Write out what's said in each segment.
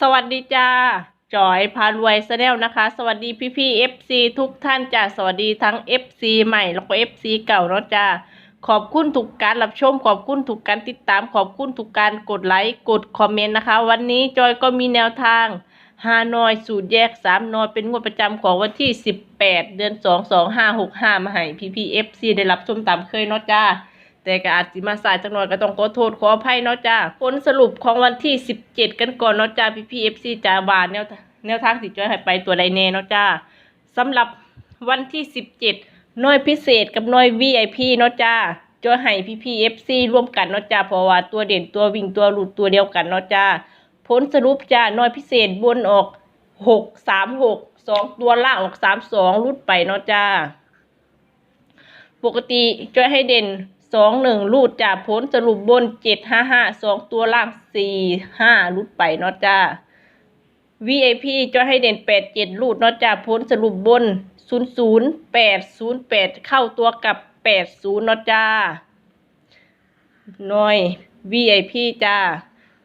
สวัสดีจ้าจอยพารวยแนลนะคะ สวัสดีพี่พี่เอฟซีทุกท่านจ้าสวัสดีทั้ง FC ใหม่แล้วก็ FC เก่าเนาะจ้าขอบคุณทุกการรับชม ขอบคุณทุกการติดตาม ขอบคุณทุกการกดไลค์กดคอมเมนต์นะคะ วันนี้จอยก็มีแนวทางฮานอยสูตรแยกสามนอยเป็นงวดประจำของวันที่18เดือน2 2 5 6 5มาให้พี่พี่เอฟซีได้รับชมตามเคยเนาะจ้า แต่ก็อาจสิมาสายจังหน่อยก็ต้องขอโทษขออภัยเนาะจ้าผลสรุปของวันที่ 17 กันก่อนเนาะจ้าพี่พีเอฟซีจ้าบานแนวแนวทางสิจ้อยให้ไปตัวใดแน่เนาะจ้าสำหรับวันที่ 17หน่วยพิเศษกับหน่วย VIP เนาะจ้าจ้อยให้พี่พีเอฟซีร่วมกันเนาะจ้าเพราะว่าตัวเด่นตัววิ่งตัวหลุดตัวเดียวกันเนาะจ้าผลสรุปจ้าหน่วยพิเศษบนออก 6 3 6 2ตัวล่างออก3 2รุดไปเนาะจ้า ปกติจะให้เด่น สองหนึ่งรูดจากผลสรุปบนเจ็ดห้าห้าสองตัวล่างสี่ห้ารูดไปเนาะจ้า VIP จะให้เด่นแปดเจ็ดรูดเนาะจ้าผลสรุปบนศูนย์ศูนย์แปดศูนย์แปดเข้าตัวกับแปดศูนย์เนาะจ้าหน่อย VIP จ้า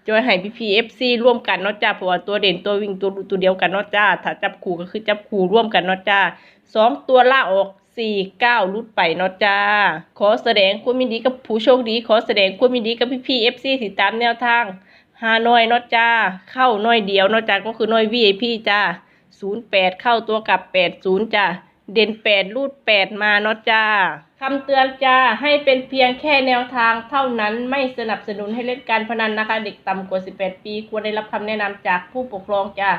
จอยให้ PPFC ร่วมกันเนาะจ้าเพราะว่าตัวเด่นตัววิ่งตัวรูดตัวเดียวกันเนาะจ้าถ้าจับคู่ก็คือจับคู่ร่วมกันเนาะจ้าสองตัวล่าออก สี่เก้ารุดไปเนาะจ้า ขอแสดงความยินดีกับผู้โชคดี ขอแสดงความยินดีกับพี่พีเอฟซีติดตามแนวทางหาหน่อยเนาะจ้า เข้าหน่อยเดียวเนาะจ้าก็คือหน่อย VIP จ้าศูนย์แปดเข้าตัวกับแปดศูนย์จ้าเด่นแปดรูดแปดมาเนาะจ้าคำเตือนจ้าให้เป็นเพียงแค่แนวทางเท่านั้นไม่สนับสนุนให้เล่นการพนันนะคะ เด็กต่ำกว่า 18 ปีควรได้รับคำแนะนำจากผู้ปกครองจ้า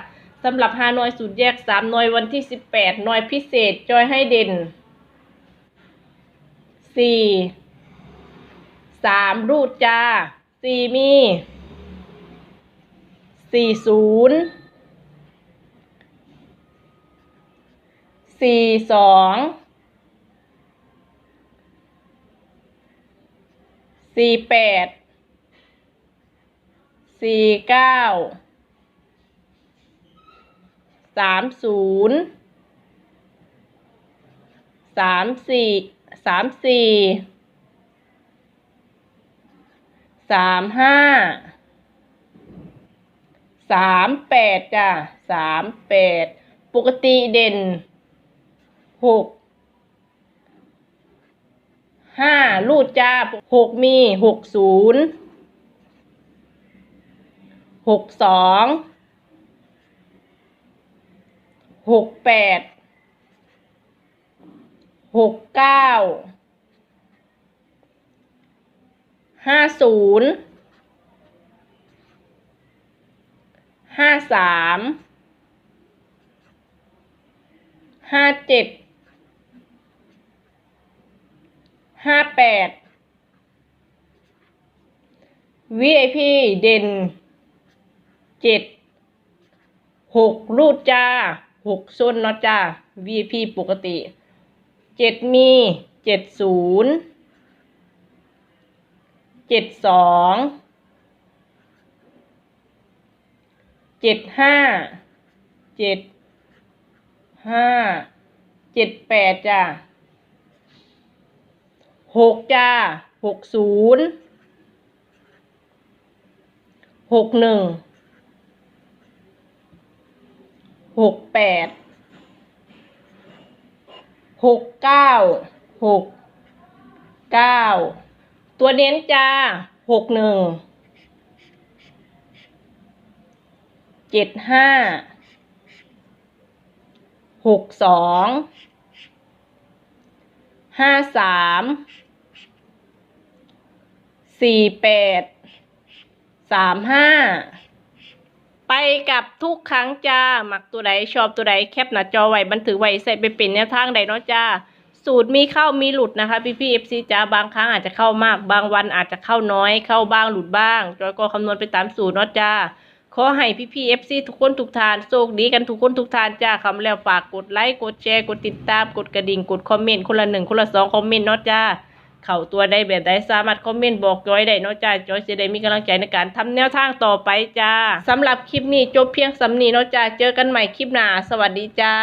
สำหรับฮานอยสูตรแยก 3 หน่วยวันที่ 18 หน่วยพิเศษ จอยให้เด่น สี่สามรูดจ้าสี่มีสี่ศูนย์สี่สองสี่แปดสี่เก้าสามศูนย์สามสี่ สามสี่สามห้าสามแปดจ้ะสามแปดปกติเด่นหกห้าลูดจ้าหกมีหกศูนย์หกสองหกแปด หกเก้าห้าศูนย์ห้าสามห้าเจ็ดห้าแปด VIP เด่นเจ็ดหกรูดจ้าหกส้นเนาะจ้า VIP ปกติ เจ็ดมีเจ็ดศูนย์เจ็ดสองเจ็ดห้าเจ็ดห้าเจ็ดแปดจ้าหกจ้าหกศูนย์หกหนึ่งหกแปด หกเก้าหกเก้าตัวเน้นจ้าหกหนึ่งเจ็ดห้าหกสองห้าสามสี่แปดสามห้า ไปกับทุกครั้งจ้ามักตัวใดชอบตัวใดแคปหน้าจอไว้บันทึกไว้ใส่ไปเป็นแนวทางใดเนาะจ้าสูตรมีเข้ามีหลุดนะคะพี่พี่เอฟซีจ้าบางครั้งอาจจะเข้ามาก บางวันอาจจะเข้าน้อย เข้าบ้างหลุดบ้างจอยก็คำนวณไปตามสูตรเนาะจ้าขอให้พี่พี่เอฟซีทุกคนทุกทานโชคดีกันทุกคนทุกทานจ้าคำแล้วฝากกดไลค์กดแชร์กดติดตามกดกระดิ่งกดคอมเมนต์คนละหนึ่งคนละสองคอมเมนต์เนาะจ้า เข่าตัวได้แบบใดสามารถคอมเมนต์บอกจอยได้เนาะจ้าจอยจะได้มีกำลังใจในการทำแนวทางต่อไปจ้าสำหรับคลิปนี้จบเพียงสำนีเนาะจ้าเจอกันใหม่คลิปหน้าสวัสดีจ้า